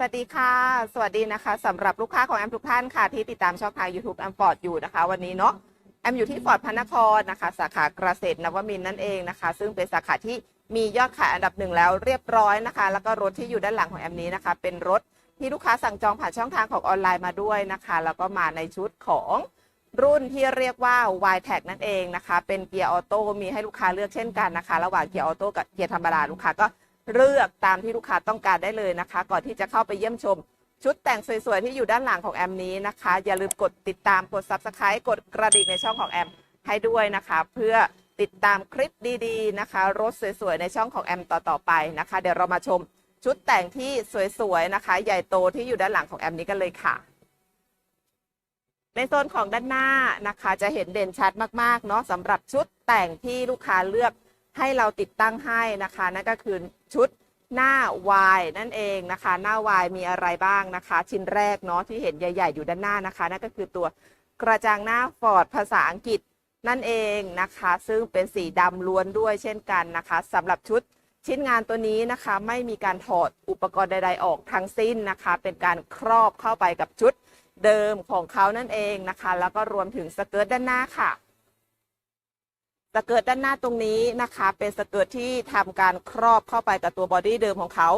สวัสดีค่ะ สวัสดีนะคะสำหรับลูกค้าของแอมทุกท่านค่ะที่ติดตามช่องทาง YouTube แอมฟอร์ดอยู่นะคะ วันนี้เนาะแอมอยู่ที่ฟอร์ดพระนครนะคะ สาขาเกษตรนวมินทร์นั่นเองนะคะ ซึ่งเป็นสาขาที่มียอดขายอันดับหนึ่งแล้วเรียบร้อยนะคะ แล้วก็รถที่อยู่ด้านหลังของแอมนี้นะคะ เป็นรถที่ลูกค้าสั่งจองผ่านช่องทางของออนไลน์มาด้วยนะคะ แล้วก็มาในชุดของรุ่นที่เรียกว่า y t a g นั่นเองนะคะ เป็นเกียร์ออโต้มีให้ลูกค้าเลือกเช่นกันนะคะ ระหว่างเกียร์ออโต้กับเกียร์ธรรมดาลูกค้าก็ เลือกตามที่ลูกค้าต้องการได้เลยนะคะ ก่อนที่จะเข้าไปเยี่ยมชม ชุดแต่งสวยๆที่อยู่ด้านหลังของแอมนี้นะคะ อย่าลืมกดติดตามกด Subscribe กดกระดิ่งในช่องของแอมให้ด้วยนะคะ เพื่อติดตามคลิปดีๆนะคะ รถสวยๆในช่องของแอมต่อๆไปนะคะ เดี๋ยวเรามาชมชุดแต่งที่สวยๆนะคะ ใหญ่โตที่อยู่ด้านหลังของแอมนี้กันเลยค่ะ ในโซนของด้านหน้านะคะ จะเห็นเด่นชัดมากๆเนาะสำหรับชุดแต่งที่ลูกค้าเลือกให้เราติดตั้งให้นะคะ นั่นก็คือ ชุดหน้า Y นั่นเองนะคะ หน้า Y มีอะไรบ้างนะคะ ชิ้นแรกเนาะที่เห็นใหญ่ ๆ อยู่ด้านหน้านะคะนั่นก็คือตัวกระจังหน้าฟอร์ดภาษาอังกฤษนั่นเองนะคะ ซึ่งเป็นสีดำล้วนด้วยเช่นกันนะคะสำหรับชุดชิ้นงานตัวนี้นะคะ ไม่มีการถอดอุปกรณ์ใด ๆ ออกทั้งสิ้นนะคะ เป็นการครอบเข้าไปกับชุดเดิมของเขานั่นเองนะคะ แล้วก็รวมถึงสเกิร์ตด้านหน้าค่ะ สเกิร์ตด้านหน้าตรงนี้นะคะ เป็นสเกิร์ตที่ทำการครอบเข้าไปกับตัวบอดี้เดิมของเขา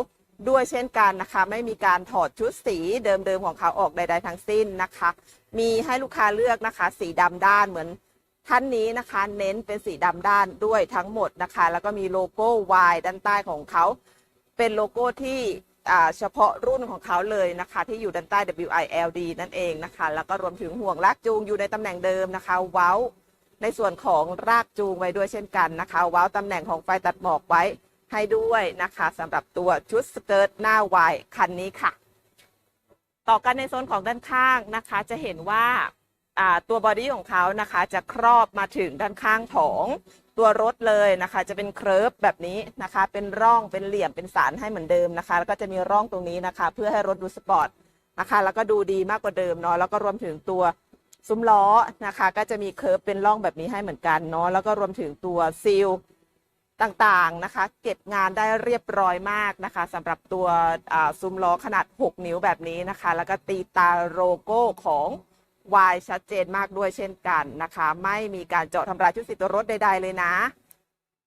ด้วยเช่นกันนะคะ ไม่มีการถอดชุดสีเดิมๆของเขาออกใด ๆ ทั้งสิ้นนะคะ มีให้ลูกค้าเลือกนะคะ สีดำด้านเหมือนท่านนี้นะคะ เน้นเป็นสีดำด้านด้วยทั้งหมดนะคะ แล้วก็มีโลโก้ Y ด้านใต้ของเขา เป็นโลโก้ที่เฉพาะรุ่นของเขาเลยนะคะ ที่อยู่ด้านใต้ WILD นั่นเองนะคะ แล้วก็รวมถึงห่วงลากจูงอยู่ในตำแหน่งเดิมนะคะ เว้า ในส่วนของรากจูงไว้ด้วยเช่นกันนะคะว้าวตำแหน่งของไฟตัดหมอกไว้ให้ด้วยนะคะสำหรับตัวชุดสเกิร์ตหน้าวายคันนี้ค่ะ ต่อกันในโซนของด้านข้างนะคะ จะเห็นว่าตัวบอดี้ของเขานะคะจะครอบมาถึงด้านข้างของตัวรถเลยนะคะ จะเป็นเคริร์ฟแบบนี้นะคะ เป็นร่องเป็นเหลี่ยมเป็นสารให้เหมือนเดิมนะคะ แล้วก็จะมีร่องตรงนี้นะคะ เพื่อให้รถดูสปอร์ตนะคะ แล้วก็ดูดีมากกว่าเดิมเนาะแล้วก็รวมถึงตัว ซุ้มล้อนะคะ ก็จะมีเคิร์ฟเป็นร่องแบบนี้ให้เหมือนกันเนาะแล้วก็รวมถึงตัวซีลต่างๆนะคะ เก็บงานได้เรียบร้อยมากนะคะสำหรับตัวซุ้มล้อขนาด 6 นิ้วแบบนี้นะคะ แล้วก็ตีตาโลโก้ของ Y ชัดเจนมากด้วยเช่นกันนะคะ ไม่มีการเจาะทำลายชุดสีตัวรถใดๆเลยนะ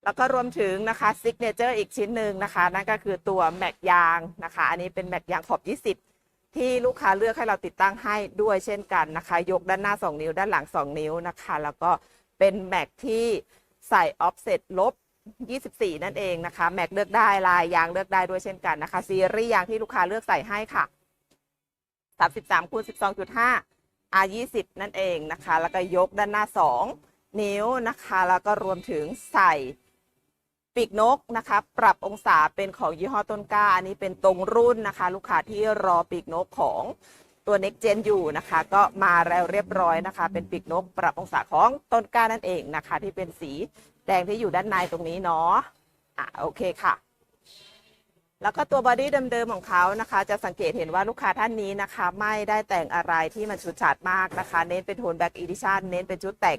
แล้วก็รวมถึงนะคะซิกเนเจอร์อีกชิ้นหนึ่งนะคะ นั่นก็คือตัวแม็กยางนะคะ อันนี้เป็นแม็กยางขอบ 20 ที่ลูกค้าเลือกให้เราติดตั้งให้ด้วยเช่นกันนะคะ ยกด้านหน้า 2 นิ้วด้านหลัง 2 นิ้วนะคะ แล้วก็เป็นแม็กที่ใส่ออฟเซ็ตลบ 24 นั่นเองนะคะ แม็กเลือกได้ลายยางเลือกได้ด้วยเช่นกันนะคะ ซีรีส์ยางที่ลูกค้าเลือกใส่ให้ค่ะ 33คูณ12.5 R20 นั่นเองนะคะ แล้วก็ยกด้านหน้า 2 นิ้วนะคะ แล้วก็รวมถึงใส่ ปีกนกนะคะปรับองศาเป็นของยี่ห้อต้นกล้า อันนี้เป็นตรงรุ่นนะคะ ลูกค้าที่รอปีกนกของตัว Next Gen อยู่นะคะ ก็มาแล้วเรียบร้อยนะคะ เป็นปีกนกปรับองศาของต้นกล้านั่นเองนะคะ ที่เป็นสีแดงที่อยู่ด้านในตรงนี้เนาะอะโอเคค่ะ แล้วก็ตัวบอดี้เดิมๆของเขานะคะ จะสังเกตเห็นว่าลูกค้าท่านนี้นะคะ ไม่ได้แต่งอะไรที่มันชุดฉาดมากนะคะ เน้นเป็นโทนแบ็กอีดิชันเน้นเป็นชุดแต่ง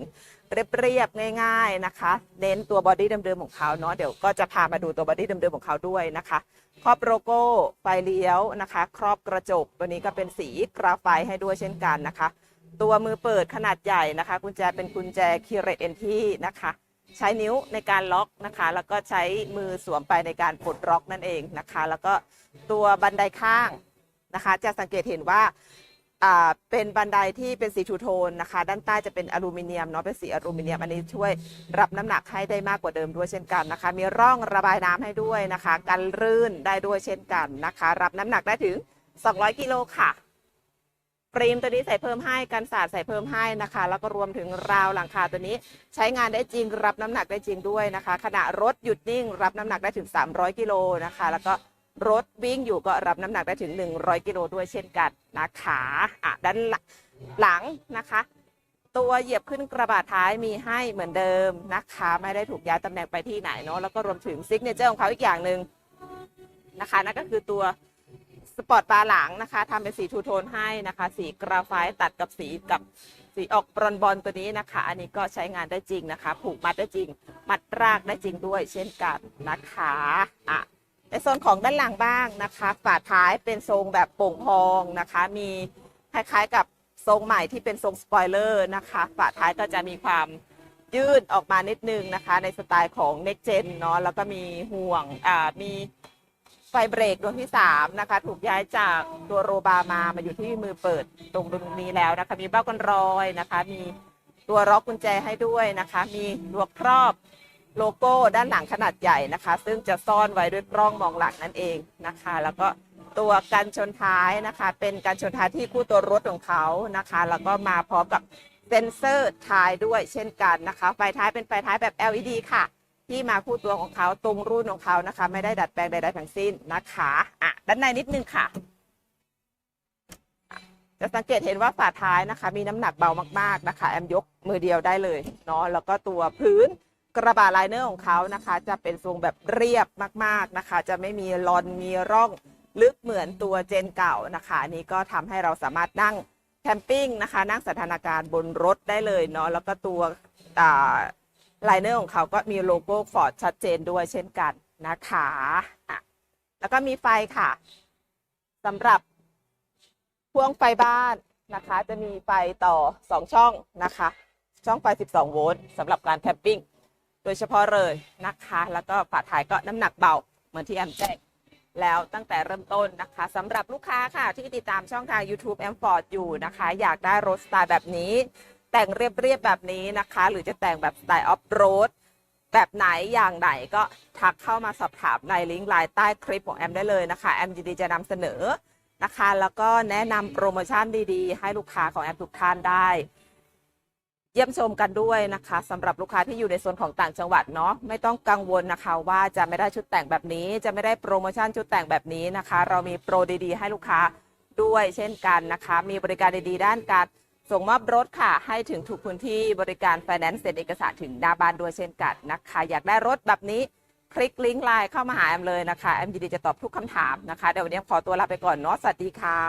เรียบๆง่าย ๆนะคะ เน้นตัวบอดี้เดิมๆของเขาเนาะเดี๋ยวก็จะพามาดูตัวบอดี้เดิมๆของเขาด้วยนะคะครอบโลโก้ไฟเลี้ยวนะคะ ครอบกระจกตัวนี้ก็เป็นสีกราไฟให้ด้วยเช่นกันนะคะ ตัวมือเปิดขนาดใหญ่นะคะ กุญแจเป็นกุญแจคีเรตเอนที่นะคะ ใช้นิ้วในการล็อกนะคะ แล้วก็ใช้มือสวมไปในการปลดล็อกนั่นเองนะคะ แล้วก็ตัวบันไดข้างนะคะ จะสังเกตเห็นว่าเป็นบันไดที่เป็นสีทูโทนนะคะ ด้านใต้จะเป็นอลูมิเนียมเนาะเป็นสีอลูมิเนียมอันนี้ช่วยรับน้ำหนักให้ได้มากกว่าเดิมด้วยเช่นกันนะคะ มีร่องระบายน้ำให้ด้วยนะคะ กันรื่นได้ด้วยเช่นกันนะคะ รับน้ำหนักได้ถึง 200 กิโลค่ะ ฟรีมตัวนี้ใส่เพิ่มให้กันสาดใส่เพิ่มให้นะคะ แล้วก็รวมถึงราวหลังคาตัวนี้ ใช้งานได้จริงรับน้ำหนักได้จริงด้วยนะคะ ขณะรถหยุดนิ่ง รับน้ำหนักได้ถึง 300 กิโลนะคะ แล้วก็รถวิ่งอยู่ก็รับน้ำหนักได้ถึง 100 กิโลด้วยเช่นกันนะคะอะด้านหลังนะคะตัวเหยียบขึ้นกระบะท้ายมีให้เหมือนเดิมนะคะ ไม่ได้ถูกย้ายตำแหน่งไปที่ไหนเนาะแล้วก็รวมถึงซิกเนเจอร์ของเขาอีกอย่างหนึ่งนะคะนั่นก็คือตัว สปอร์ตบาหลังนะคะทำเป็นสีทูโทนให้นะคะ สีกราไฟต์ตัดกับสีกับสีออกบรอนบอลตัวนี้นะคะ อันนี้ก็ใช้งานได้จริงนะคะ ผูกมัดได้จริง มัดรากได้จริงด้วย เช่นกันนะคะอะในโซนของด้านหลังบ้างนะคะฝาท้ายเป็นทรงแบบโป่งพองนะคะ มีคล้ายๆกับทรงใหม่ที่เป็นทรงสปอยเลอร์นะคะฝาท้ายก็จะมีความยืดออกมานิดนึงนะคะ ในสไตล์ของ Next Gen เนาะแล้วก็มีห่วงอ่ามี ไฟเบรกดวงที่ 3 นะคะ ถูกย้ายจากตัวโรบามามาอยู่ที่มือเปิดตรงตรงนี้แล้วนะคะ มีเบ้ากันรอยนะคะ มีตัวล็อกกุญแจให้ด้วยนะคะ มีลวกครอบโลโก้ด้านหลังขนาดใหญ่นะคะ ซึ่งจะซ่อนไว้ด้วยกล้องมองหลังนั่นเองนะคะ แล้วก็ตัวกันชนท้ายนะคะ เป็นการชนท้ายที่คู่ตัวรถของเขานะคะ แล้วก็มาพร้อมกับเซ็นเซอร์ท้ายด้วยเช่นกันนะคะ ไฟท้ายเป็นไฟท้ายแบบ LED ค่ะ ที่มาคู่ตัวของเขาตรงรุ่นของเขานะคะ ไม่ได้ดัดแปลงใดๆทั้งสิ้นนะคะอะด้านในนิดนึงค่ะ จะสังเกตเห็นว่าฝาท้ายนะคะ มีน้ำหนักเบามากๆนะคะ แอมยกมือเดียวได้เลยเนาะแล้วก็ตัวพื้นกระบะไลเนอร์ของเขานะคะ จะเป็นทรงแบบเรียบมากๆนะคะ จะไม่มีรอนมีร่องลึกเหมือนตัวเจนเก่านะคะอันนี้ก็ทำให้เราสามารถนั่งแคมปิ้งนะคะ นั่งสถานการณ์บนรถได้เลยเนาะแล้วก็ตัวอ่า ไลเนอร์ของเขาก็มีโลโก้ฟอร์ดชัดเจนด้วยเช่นกันนะคะอะแล้วก็มีไฟค่ะสำหรับพ่วงไฟบ้านนะคะ จะมีไฟต่อ 2 ช่องนะคะ ช่องไฟ 12 โวลต์สำหรับการแคมปิ้งโดยเฉพาะเลยนะคะ แล้วก็ฝาท้ายก็น้ำหนักเบาเหมือนที่แอมแจ้งแล้วตั้งแต่เริ่มต้นนะคะสำหรับลูกค้าค่ะที่ติดตามช่องทาง YouTube m f o r d อยู่นะคะ อยากได้รถสไตล์แบบนี้ แต่งเรียบๆแบบนี้นะคะ หรือจะแต่งแบบสไตล์ออฟโรดแบบไหนอย่างไหนก็ทักเข้ามาสอบถามในลิงก์ไลน์ใต้คลิปของแอมได้เลยนะคะแอมยินดีจะนำเสนอนะคะ แล้วก็แนะนำโปรโมชั่นดีๆ ให้ลูกค้าของแอปทุกท่านได้ เยี่ยมชมกันด้วยนะคะสำหรับลูกค้าที่อยู่ในโซนของต่างจังหวัดเนาะไม่ต้องกังวลนะคะ ว่าจะไม่ได้ชุดแต่งแบบนี้ จะไม่ได้โปรโมชั่นชุดแต่งแบบนี้นะคะ เรามีโปรดีๆ ให้ลูกค้าด้วยเช่นกันนะคะ มีบริการดีๆ ด้านการ ส่งมอบรถค่ะ ให้ถึงทุกพื้นที่บริการไฟแนนซ์เซ็นเอกสารถึงหน้าบ้านด้วยเช่นกันนะคะ อยากได้รถแบบนี้คลิกลิงก์ไลน์เข้ามาหาแอมเลยนะคะแอมยินดีจะตอบทุกคำถามนะคะ เดี๋ยววันนี้ขอตัวลาไปก่อนเนาะสวัสดีค่ะ